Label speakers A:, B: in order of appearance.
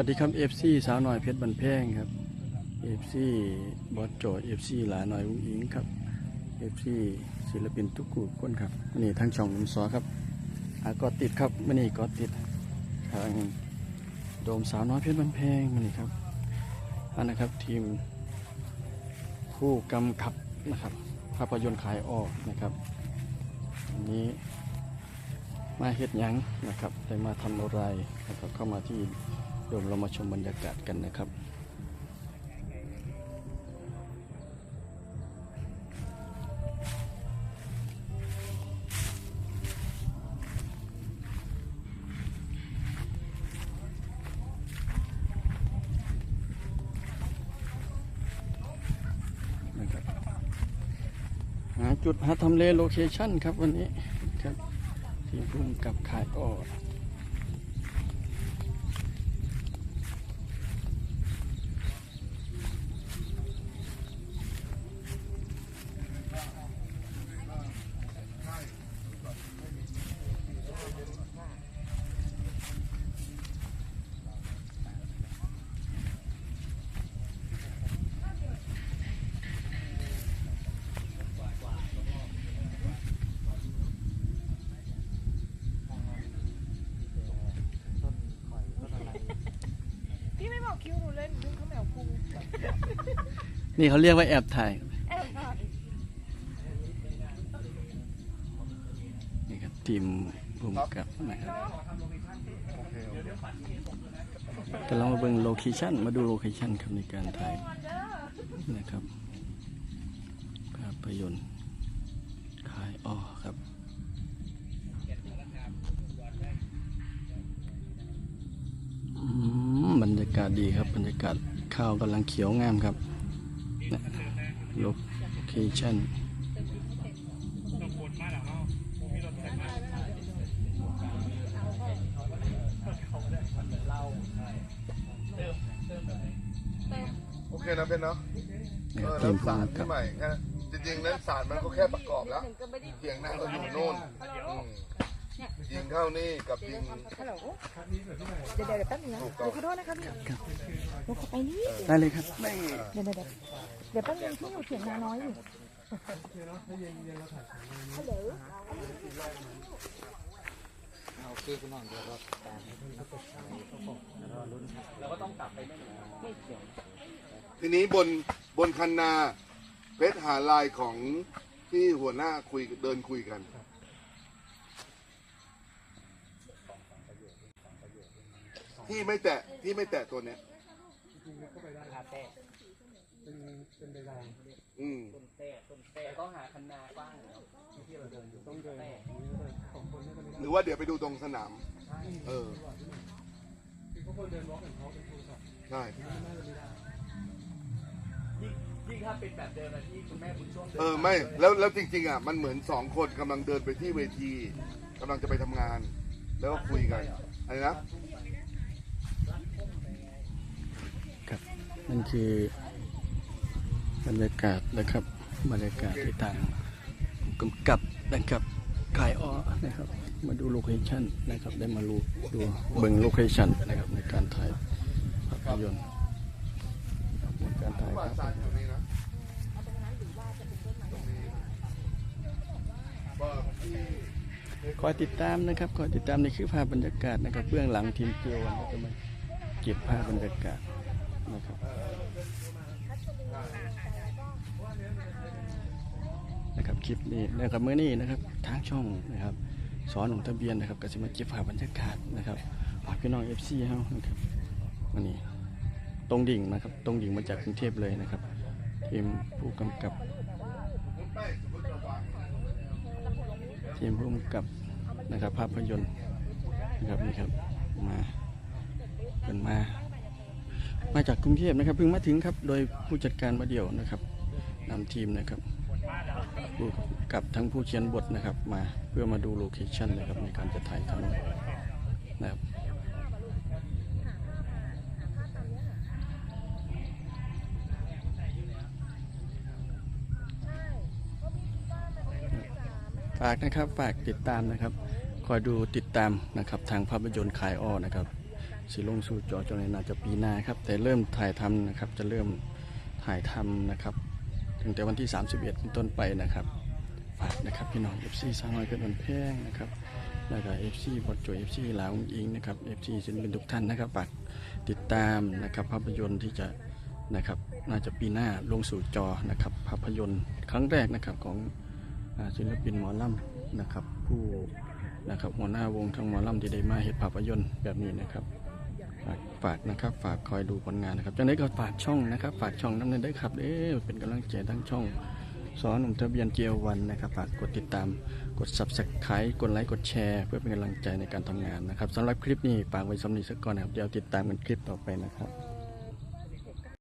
A: วัสดีครับ FC สาวน้อยเพชรบันแพงครับ FC บอสโจ FC หลาน้อยอุ้งอิงครับ FC ศิลปินทุกกลุ่มคนครับนี่ทางช่องนุ่มซอครับอากอติดครับวันนี้กอติดทางโดมสาวน้อยเพชรบันแพงวันนี้ครับอันนะครับทีมผู้กำกับนะครับภาพยนตร์ขายออกนะครับวันนี้มาเฮ็ดยังนะครับได้มาทำอะไรนะครับเข้ามาที่ โดมเรามาชมบรรยากาศกันนะครับหาจุดหาทำเลโลเคชั่นครับวันนี้ครับทีมพุ่มกับขายออ
B: พี่ไม่บอกคิวหนู เลยหนูดึงข้าวเหนียวพุง
A: นี่เขาเรียกว่าแอบถ่าย
B: แอบถ่าย
A: นี่ครับทีมพุ่มกับนะครับก็ลองมาเบิ่งโลเคชั่นมาดูโลเคชั่นครับในการถ่าย
B: นะ
A: ครับภาพยนตร์ขายอ้อครับอืมบรรยากาศดีครับบรรยากาศข้าวกำลังเขียวงามครับโลเคชั่น
C: โอเคนะเป็นเนาะ
A: นะ
C: เอ
A: ครั
C: อบ
A: ที
C: แล้ว
A: มพุ่
C: สามร
A: กั
C: ที่
A: บ
C: ใหม่แค่จริงๆเล่นสารมันก็แค่ประกอบแล้วเพียงหน้าเราอยู่โน่นอืม ยิงเข้านี่กับยิง
B: ฮัลโหลเดี๋ยวเดี๋ยวแป๊บนึงนะหนูขอโทษนะคะพี่หนูขอไปนี่
A: ได้เลยครับ
B: เดี๋ยวเดี๋ยวเดี๋ยวเดี๋ยวแป๊บนึงที่อยู่เถียงนาน้อยอยู่ฮัลโหล
C: ทีนี้บนบนคันนาเพชรหาลายของที่หัวหน้าคุยเดินคุยกัน ที่ไม่แตะที่ไม่แตะตัวเนี้ยอืม
D: แต่ก็หาคันนากว้างเนาะที่เราเดินอยู่ต้องเดิน
C: หรือว่าเดี๋ยวไปดูตรงสนามเออใช่
D: ยิ่งยิ่งถ้าเป็นแบบเดิมนะที่คุณแม่บุญช่วงเดิน
C: เออไม่แล้วแล้วจริง ๆอะมันเหมือนสองคนกำลังเดินไปที่เวทีกำลังจะไปทำงาน แล้วก็คุยกันอะไรนะ
A: ครับ นั่นคือบรรยากาศนะครับ บรรยากาศที่ทางกำกับนะครับขายอ้อนะครับ มาดูโลเคชั่นนะครับ ได้มาดูดูเบิ่งโลเคชั่นนะครับในการถ่ายภาพยนตร์ครับในการถ่าย
C: ว่า
A: ภาพ
C: สารอยู่นี่นะว่าที่
A: คอยติดตามนะครับคอยติดตามในคือภาพบรรยากาศนะครับเบื้องหลังทีมเกลียวันจะมาเก็บภาพบรรยากาศ นะครับนะครับคลิปนี้นะครับเมื่อนี้นะครับทางช่องนะครับสอนของทะเบียนนะครับก็จะมาเก็บภาพบรรยากาศนะครับฝากพี่น้องเอฟซีเฮานะครับวันนี้ตรงดิ่งนะครับตรงดิ่งมาจากกรุงเทพเลยนะครับทีมผู้กำกับทีมผู้กำกับนะครับภาพยนตร์นะครับนี่ครับมาเป็นมา มาจากกรุงเทพนะครับเพิ่งมาถึงครับโดยผู้จัดการมาเดี่ยวนะครับนำทีมนะครับกำกับทั้งผู้เขียนบทนะครับ มาเพื่อมาดูโลเคชั่นนะครับในการจะถ่ายทำนะครับฝากนะครับฝากติดตามนะครับ คอยดูติดตามนะครับทางภาพยนตร์ขายอ้อนะครับ สิลงสู่จอจนในน่าจะปีหน้าครับ แต่เริ่มถ่ายทำนะครับ จะเริ่มถ่ายทำนะครับตั้งแต่วันที่ 31เป็นต้นไปนะครับฝากนะครับพี่น้อง FC สาวน้อยเพชรบันแพงนะครับแล้วก็ FC บอดโจ FC ลาวอิงนะครับ FC ศิลปินทุกท่านนะครับฝากติดตามนะครับภาพยนตร์ที่จะนะครับน่าจะปีหน้าลงสู่จอนะครับภาพยนตร์ครั้งแรกนะครับของศิลปินหมอลำนะครับผู้นะครับหัวหน้าวงทั้งหมอลำที่ได้มาเห็นภาพยนตร์แบบนี้นะครับ ฝากนะครับฝากคอยดูผลงานนะครับจังได้ก็ฝากช่องนะครับ ฝากช่องน้ำเนินได้ครับเอ๊เป็นกำลังใจทั้งช่องสอนหนุ่มทะเบียนเจียววันนะครับฝากกดติดตามกด subscribe กดไลค์กดแชร์เพื่อเป็นกำลังใจในการทำงานนะครับสำหรับคลิปนี้ฝากไว้สำนีสักก่อนนะครับเดี๋ยวติดตามกันคลิปต่อไปนะครับ